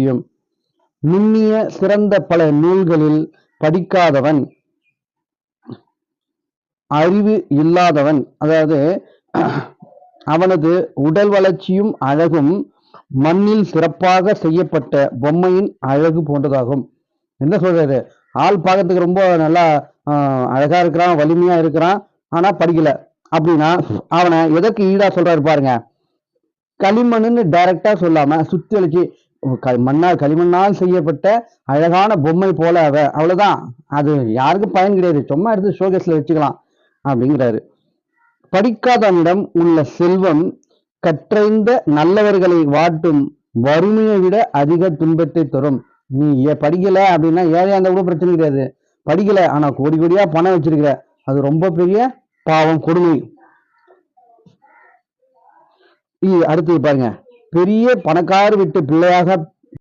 முக்கியம். நுண்ணிய சிறந்த பல நூல்களில் படிக்காதவன் அறிவு இல்லாதவன் அதாவது அவனது உடல் வளர்ச்சியும் அழகும் மண்ணில் சிறப்பாக செய்யப்பட்ட பொம்மையின் அழகு போன்றதாகும். என்ன சொல்றது? ஆள் பார்க்கறதுக்கு ரொம்ப நல்லா அழகா இருக்கிறான் வலிமையா இருக்கிறான் ஆனா படிக்கல. அப்படின்னா அவனை எதற்கு ஈடா சொல்றாரு பாருங்க. களிமண்ணுன்னு டைரக்டா சொல்லாம சுத்தி வச்சு மண்ணால் களிமண்ணால் செய்யப்பட்ட அழகான பொம்மை போல அவ. அவ்வளவுதான். அது யாருக்கும் பயன் கிடையாது. சும்மா எடுத்து ஷோகேஸ்ல வச்சுக்கலாம் அப்படிங்கிறாரு. படிக்காதவனிடம் உள்ள செல்வம் கற்றைந்த நல்லவர்களை வாட்டும் வறுமையை விட அதிக துன்பத்தை தரும். நீ ஏ- படிக்கல அப்படின்னா ஏழையா இருந்தா கூட பிரச்சனை கிடையாது. படிக்கல ஆனா கோடி கோடியா பணம் வச்சிருக்கிற. அது ரொம்ப பெரிய பாவம் கொடுமை. அடுத்தது பாருங்க. பெரிய பணக்கார விட்டு பிள்ளையாக